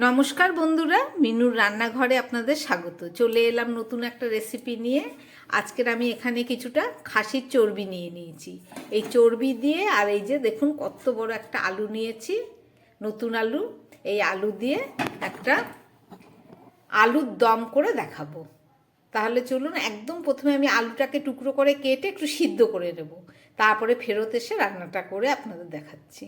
নমস্কার বন্ধুরা, মিনুর রান্নাঘরে আপনাদের স্বাগত। চলে এলাম নতুন একটা রেসিপি নিয়ে। আজকের আমি এখানে কিছুটা খাসির চর্বি নিয়ে নিয়েছি। এই চর্বি দিয়ে আর এই যে দেখুন কত বড় একটা আলু নিয়েছি, নতুন আলু। এই আলু দিয়ে একটা আলুর দম করে দেখাবো। তাহলে চলুন একদম প্রথমে আমি আলুটাকে টুকরো করে কেটে একটু সিদ্ধ করে নেব। তারপরে ফেরত এসে রান্নাটা করে আপনাদের দেখাচ্ছি।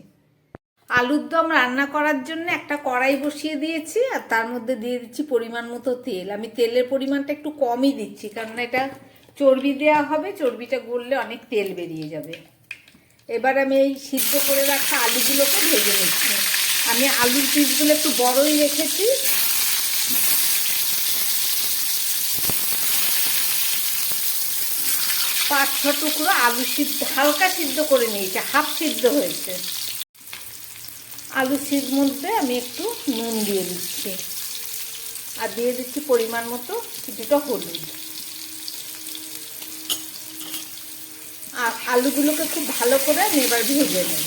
আলুর দম রান্না করার জন্য একটা কড়াই বসিয়ে দিয়েছি, আর তার মধ্যে দিয়ে দিচ্ছি পরিমাণ মতো তেল। আমি তেলের পরিমাণটা একটু কমই দিচ্ছি কারণ এটা চর্বি দেওয়া হবে, চর্বিটা গললে অনেক তেল বেরিয়ে যাবে। এবার আমি এই সিদ্ধ করে রাখা আলুগুলোকে ভেজে নিচ্ছি। আমি আলুর পিসগুলো একটু বড়ই রেখেছি। পাঁচ ছ টুকরো আলু সিদ্ধ, হালকা সিদ্ধ করে নিয়েছি, হাফ সিদ্ধ হয়েছে। আলু সিদ্ধ মধ্যে আমি একটু নুন দিয়ে দিচ্ছি। আর দিয়ে দিচ্ছি পরিমাণ মতো কিছুটা হলুদ। আর আলুগুলোকে খুব ভালো করে আমি এবার ভেজে নেব।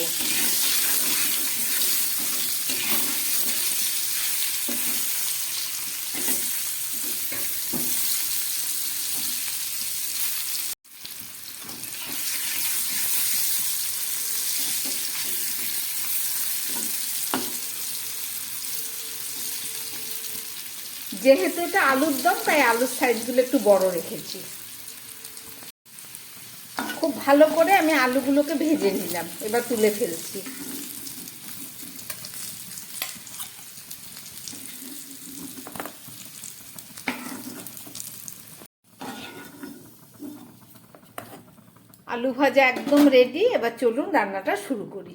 যেহেতু এটা আলুর দম, তাই আলুর সাইজগুলো একটু বড় রেখেছি। খুব ভালো করে আমি আলুগুলোকে ভেজে নিলাম, এবার তুলে ফেলছি। আলু ভাজা একদম রেডি এবার চলুন রান্নাটা শুরু করি।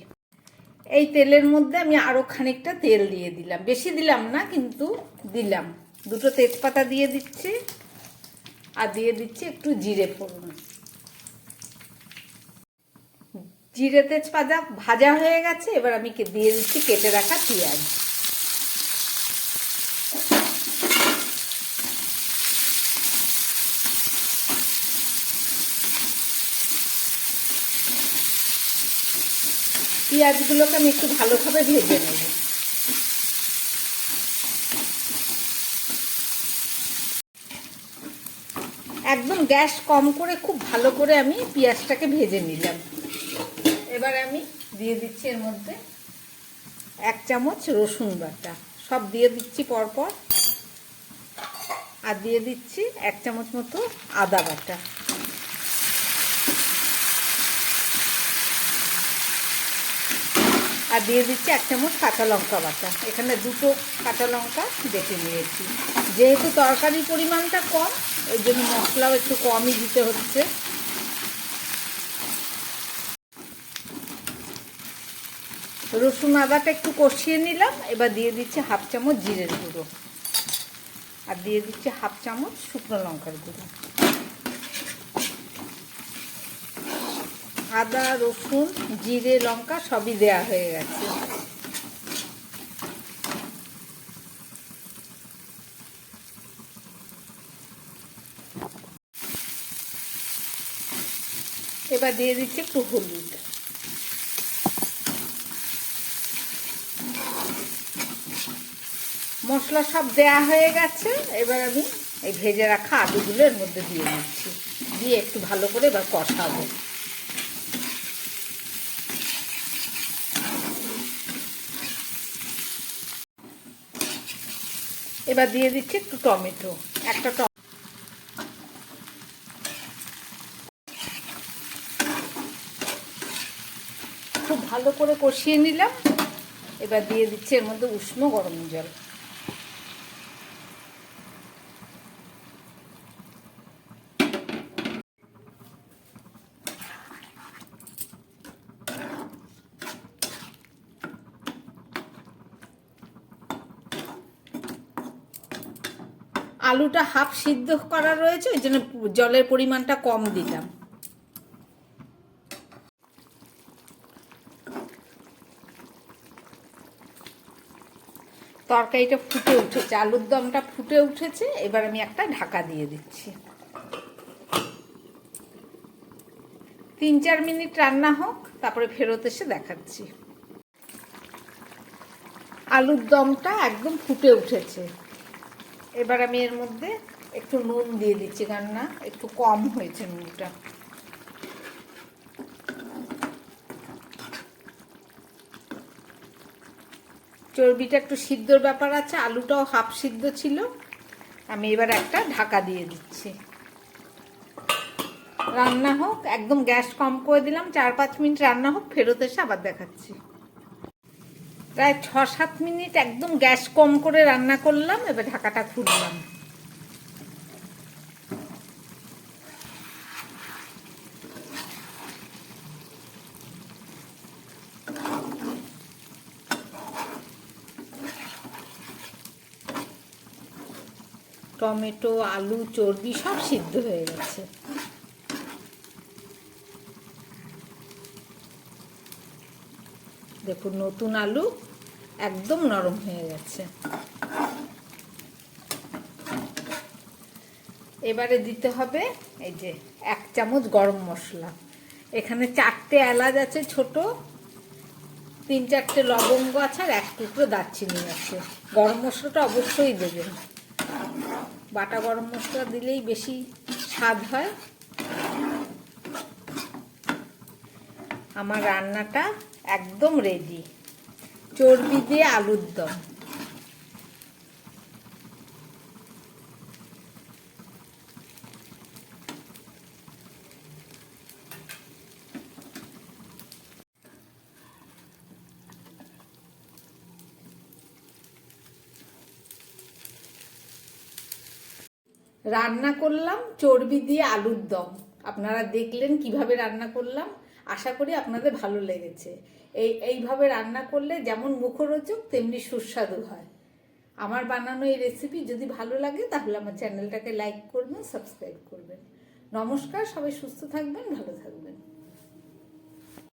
এই তেলের মধ্যে আমি আরও খানিকটা তেল দিয়ে দিলাম। বেশি দিলাম না, কিন্তু দিলাম। দুটো তেজপাতা দিয়ে দিচ্ছি আর দিয়ে দিচ্ছি একটু জিরে ফোড়ন। জিরে তেজপাতা ভাজা হয়ে গেছে, এবার আমি দিয়ে দিচ্ছি কেটে রাখা পেঁয়াজ। পেঁয়াজগুলোকে আমি একটু ভালোভাবে ভেজে নেব। একদম গ্যাস কম করে খুব ভালো করে আমি পেঁয়াজটাকে ভেজে নিলাম। এবার আমি দিয়ে দিচ্ছি এর মধ্যে এক চামচ রসুন বাটা। সব দিয়ে দিচ্ছি পরপর। আর দিয়ে দিচ্ছি এক চামচ মতো আদা বাটা। আর দিয়ে দিচ্ছি এক চামচ কাঁচা লঙ্কা বাটা। এখানে দুটো কাঁচা লঙ্কা বেটে নিয়েছি। যেহেতু তরকারির পরিমাণটা কম ওই জন্য মশলাও একটু কমই দিতে হচ্ছে। রসুন আদাটা একটু কষিয়ে নিলাম, এবার দিয়ে দিচ্ছি হাফ চামচ জিরের গুঁড়ো। আর দিয়ে দিচ্ছি হাফ চামচ শুকনো লঙ্কার গুঁড়ো। আদা, রসুন, জিরে, লঙ্কা সবই দেয়া হয়ে গেছে। এবার দিয়ে দিচ্ছি একটু হলুদ। মশলা সব দেয়া হয়ে গেছে, এবার আমি এই ভেজে রাখা আলুগুলো এর মধ্যে দিয়ে দিচ্ছি। দিয়ে একটু ভালো করে এবার কষাবো। এবার দিয়ে দিচ্ছি একটু টমেটো, একটা খুব ভালো করে কষিয়ে নিলাম। এবার দিয়ে দিচ্ছি এর মধ্যে উষ্ণ গরম জল। আলুটা হাফ সিদ্ধ করা রয়েছে, ওই জন্য জলের পরিমাণটা কম দিলাম। তরকারিটা ফুটে উঠেছে, আলুর দমটা ফুটে উঠেছে, এবার আমি একটা ঢাকা দিয়ে দিচ্ছি। তিন চার মিনিট রান্না হোক, তারপরে ফেরত এসে দেখাচ্ছি। আলুর দমটা একদম ফুটে উঠেছে। এবার আমি এর মধ্যে একটু নুন দিয়ে দিচ্ছি, কারণ না একটু কম হয়েছে নুনটা। চর্বিটা একটু সিদ্ধর ব্যাপার আছে, আলুটাও হাফ সিদ্ধ ছিল। আমি এবার একটা ঢাকা দিয়ে দিচ্ছি। রান্না হোক, একদম গ্যাস কম করে দিলাম, চার পাঁচ মিনিট রান্না হোক, ফেরত এসে আবার দেখাচ্ছি। প্রায় ছ সাত মিনিট একদম গ্যাস কম করে রান্না করলাম, এবার ঢাকাটা খুললাম। টমেটো, আলু, চর্বি সব সিদ্ধ হয়ে গেছে। দেখুন, নতুন আলু একদম নরম হয়ে গেছে। এবারে দিতে হবে এই যে এক চামচ গরম মশলা। এখানে চারটে এলাচ আছে ছোট, তিন চারটে লবঙ্গ আছে আর এক টুকরো দারচিনি আছে। গরম মশলাটা অবশ্যই দেবেন। বাটা গরম মশলা দিলেই বেশি স্বাদ হয়। আমার রান্নাটা একদম রেডি চর্বি দিয়ে আলুর দম। রান্না করলাম, চর্বি দিয়ে আলুর দম। আপনারা দেখলেন কীভাবে রান্না করলাম। আশা করি আপনাদের ভালো লেগেছে। এই, এইভাবে রান্না করলে যেমন মুখরোচক, তেমনি সুস্বাদু হয়। আমার বানানো এই রেসিপি যদি ভালো লাগে, তাহলে আমার চ্যানেলটাকে লাইক করবেন সাবস্ক্রাইব করবেন। নমস্কার, সবাই সুস্থ থাকবেন, ভালো থাকবেন।